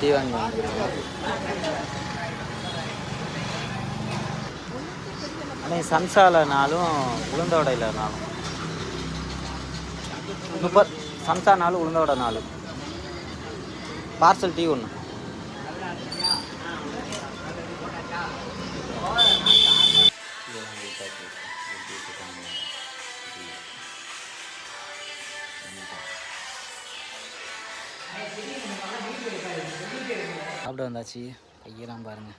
Tea வாங்கி வாங்கிக்கிறோம் அன்னைக்கு சம்சாலனாலும் உளுந்தோடையிலனாலும். முப்பத் சம்சா நாள் உளுந்தோட நாள் பார்சல் டீ ஒன்று கொண்டு வந்தாச்சு. கையெல்லாம் பாருங்கள்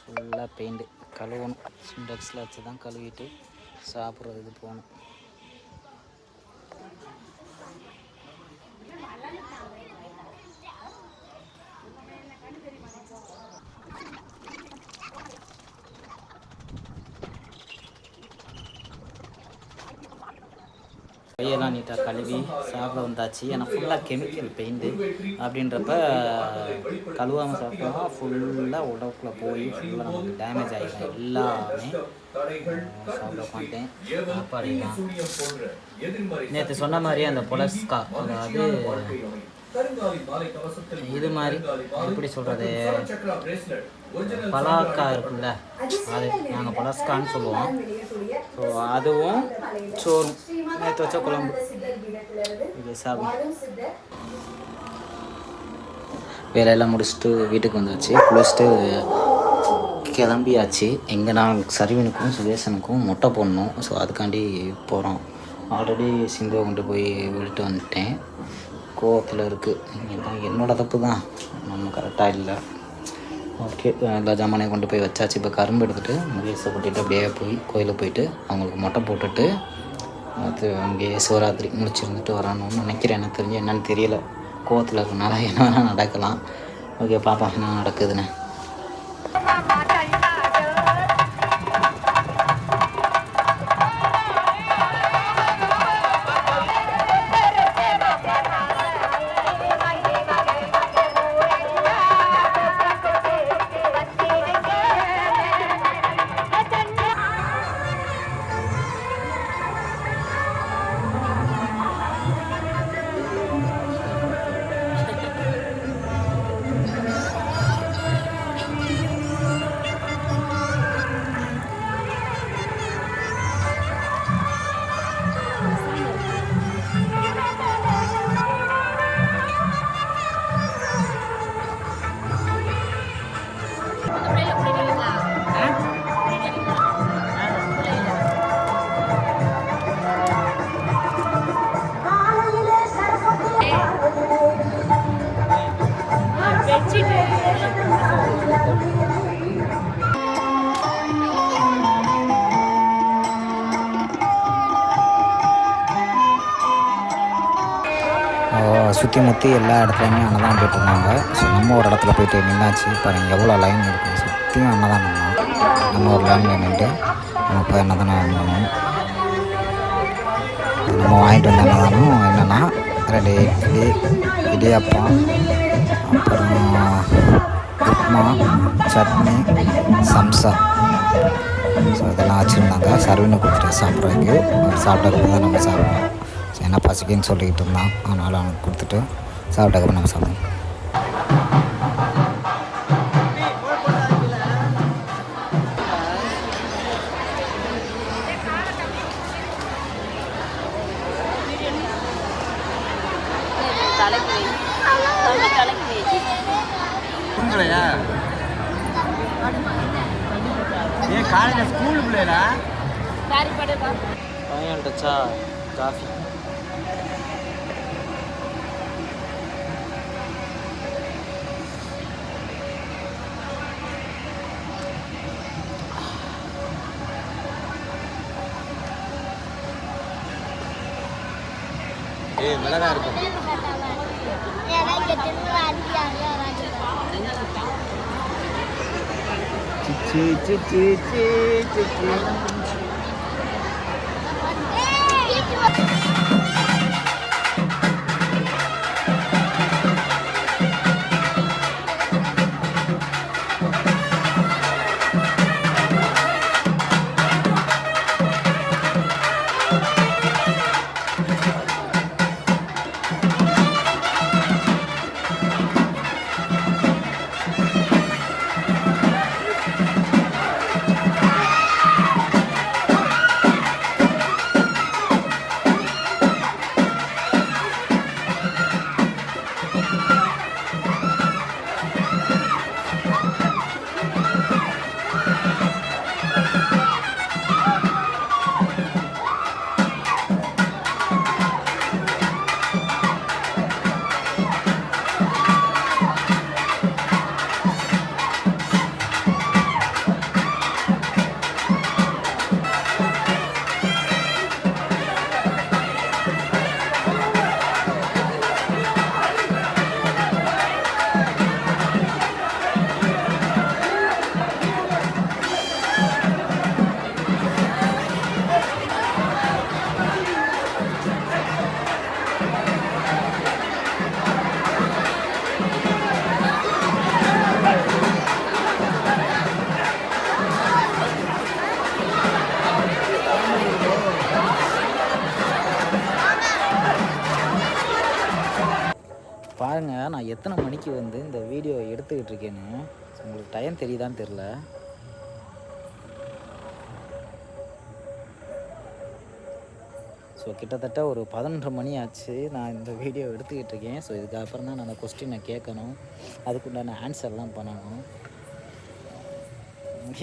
ஃபுல்லாக பெயிண்ட்டு கழுவணும். சிண்டெக்ஸில் வச்சு தான் கழுவிட்டு சாப்பிட்றதுக்கு போகணும். கையெல்லாம் நீட்டாக கழுவி சாப்பிட வந்தாச்சு. ஏன்னா ஃபுல்லாக கெமிக்கல் பெயிண்ட்டு அப்படின்றப்ப கழுவாமல் சாப்பிட்டோம்னா ஃபுல்லாக உடம்புக்குள்ளே போய் ஃபுல்லாக நமக்கு டேமேஜ் ஆகிடும் எல்லாமே. சாப்பிட மாட்டேன் சாப்பாடு நேற்று சொன்ன மாதிரியே அந்த பொலஸ்கா அதாவது இது மாதிரி எப்படி சொல்கிறது பலாக்கா இருக்குல்ல அது நாங்கள் பலஸ்கான்னு சொல்லுவோம். ஸோ அதுவும் சோறும். நேற்று வச்ச குழம்பு இது சாப்பிடும் வேலையெல்லாம் முடிச்சுட்டு வீட்டுக்கு வந்தாச்சு குளிச்சுட்டு கிளம்பியாச்சு எங்கே நான் சர்வீனுக்கும் சுதேசனுக்கும் முட்டை போடணும் ஸோ அதுக்காண்டி போகிறோம் ஆல்ரெடி சிந்துவை கொண்டு போய் விட்டுட்டு வந்துட்டேன் கோவத்தில் இருக்குது என்னோட தப்பு தான் நம்ம கரெக்டாக இல்லை ஓகே எல்லா ஜாமானையும் கொண்டு போய் வச்சாச்சு இப்போ கரும்பு எடுத்துகிட்டு முகேஷை கூட்டிகிட்டு அப்படியே போய் கோயிலுக்கு போயிட்டு அவங்களுக்கு மொட்டை போட்டுட்டு அது அங்கேயே சிவராத்திரி முடிச்சிருந்துட்டு வரணும்னு நினைக்கிறேன். எனக்கு தெரிஞ்சு என்னென்னு தெரியல. கோவத்தில் இருக்கனால என்ன வேணால் நடக்கலாம். ஓகே பாப்பா என்ன நடக்குதுன்னு. சுற்றி முற்றி எல்லா இடத்துலையுமே அன்னதானம் போயிட்டுருந்தாங்க. ஸோ நம்ம ஒரு இடத்துல போயிட்டு நின்னாச்சு. பாருங்கள் எவ்வளோ லைன் இருக்குது சுற்றியும் அன்னதானம் நம்ம ஒரு லைனில் நின்று நம்ம போய் அன்னதானம் வாங்கணும். நம்ம வாங்கிட்டு வந்த அன்னதானம் என்னென்னா ரெண்டு இட்லி இடியாப்பம் அப்புறம் உப்மா சட்னி சம்சா. ஸோ இதெல்லாம் வச்சுருந்தாங்க. சர்வீனை கொடுத்துட்டு சாப்பிட்றதுக்கு. சாப்பிட்டதுக்கு தான் நம்ம சாப்பிடுவோம். ஸோ என்ன பசிக்குன்னு சொல்லிக்கிட்டு இருந்தான். அதனால் அவனுக்கு கொடுத்துட்டு சாப்பிட்டதுக்கு நம்ம தூங்கலையா? ஏன் காலையில் ஸ்கூல் பிள்ளைடா? பையன் டச்சா காஃபி. ஏய் மிளகா இருக்கும் சிச்சி சிச்சி சிச்சி பாருங்கள் நான் எத்தனை மணிக்கு வந்து இந்த வீடியோ எடுத்துக்கிட்டு இருக்கேன்னு. உங்களுக்கு டைம் தெரியுதான்னு தெரில ஸோ கிட்டத்தட்ட ஒரு பதினொன்று மணி ஆச்சு நான் இந்த வீடியோ எடுத்துக்கிட்டு இருக்கேன். ஸோ இதுக்கப்புறம் தான் நான் அந்த கொஸ்டினை கேட்கணும். அதுக்குண்டான ஆன்சர்லாம் பண்ணணும்.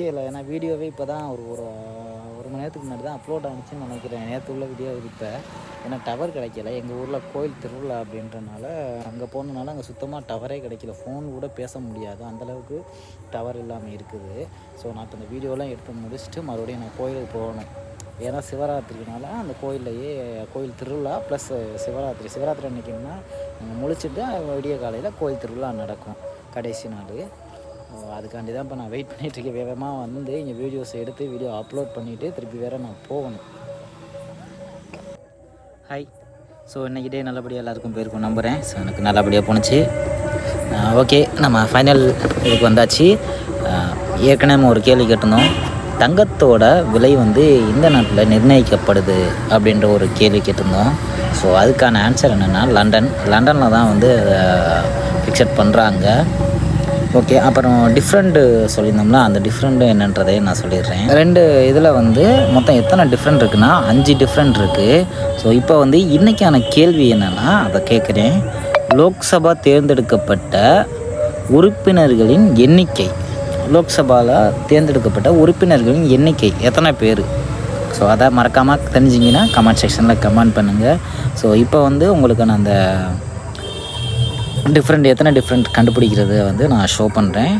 இல்லை ஏன்னா வீடியோவே இப்போ தான் ஒரு ஒரு ஒரு மணி நேரத்துக்கு முன்னாடி தான் அப்லோட் ஆனிச்சுன்னு நினைக்கிறேன். நேற்று உள்ள வீடியோ இப்போ ஏன்னா டவர் கிடைக்கல. எங்கள் ஊரில் கோயில் திருவிழா அப்படின்றனால அங்கே போனதுனால அங்கே சுத்தமாக டவரே கிடைக்கல. ஃபோன் கூட பேச முடியாது. அந்தளவுக்கு டவர் இல்லாமல் இருக்குது. ஸோ நான் இப்போ இந்த வீடியோலாம் எடுத்து முடிச்சுட்டு மறுபடியும் நான் கோயிலுக்கு போகணும். ஏன்னா சிவராத்திரினால அந்த கோயில்லையே கோயில் திருவிழா ப்ளஸ் சிவராத்திரி. சிவராத்திரி அன்னைக்குன்னா நாங்கள் விடிய காலையில் கோயில் திருவிழா நடக்கும். கடைசி நாள். அதுக்காண்டி தான் இப்போ நான் வெயிட் பண்ணிட்டு இருக்கேன் வேகமாக வந்து இங்கே வீடியோஸ் எடுத்து வீடியோ அப்லோட் பண்ணிவிட்டு திருப்பி வேறு நான் போகணும். ஹாய் ஸோ இன்றைக்கி டே நல்லபடியாக எல்லாருக்கும் போயிருக்கும் நம்புகிறேன் ஸோ எனக்கு நல்லபடியாக போணுச்சு. ஓகே நம்ம ஃபைனல் இதுக்கு வந்தாச்சு. ஏற்கனவே ஒரு கேள்வி கேட்டிருந்தோம். தங்கத்தோட விலை வந்து இந்த நாட்டில் நிர்ணயிக்கப்படுது அப்படின்ற ஒரு கேள்வி கேட்டிருந்தோம். ஸோ அதுக்கான ஆன்சர் என்னென்னா லண்டன் லண்டனில் தான் வந்து ஃபிக்ஸட் பண்ணுறாங்க ஓகே அப்புறம் டிஃப்ரெண்ட்டு சொல்லியிருந்தோம்னா அந்த டிஃப்ரெண்ட்டு என்னன்றதையே நான் சொல்லிடுறேன். ரெண்டு இதில் வந்து மொத்தம் எத்தனை டிஃப்ரெண்ட் இருக்குன்னா அஞ்சு டிஃப்ரெண்ட் இருக்குது ஸோ இப்போ வந்து இன்றைக்கான கேள்வி என்னென்னா அதை கேட்குறேன். லோக்சபா தேர்ந்தெடுக்கப்பட்ட உறுப்பினர்களின் எண்ணிக்கை. லோக்சபாவில் தேர்ந்தெடுக்கப்பட்ட உறுப்பினர்களின் எண்ணிக்கை எத்தனை பேர்? ஸோ அதை மறக்காமல் தெரிஞ்சிங்கன்னா கமெண்ட் செக்ஷனில் கமெண்ட் பண்ணுங்கள் ஸோ இப்போ வந்து உங்களுக்கான அந்த டிஃப்ரெண்ட் எத்தனை டிஃப்ரெண்ட் கண்டுபிடிக்கிறத வந்து நான் ஷோ பண்ணுறேன்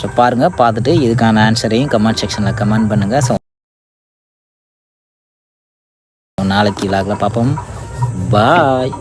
ஸோ பாருங்கள் பார்த்துட்டு இதுக்கான ஆன்சரையும் கமெண்ட் செக்ஷனில் கமெண்ட் பண்ணுங்கள் ஸோ நாளைக்கு லாகில் பார்ப்போம். பாய்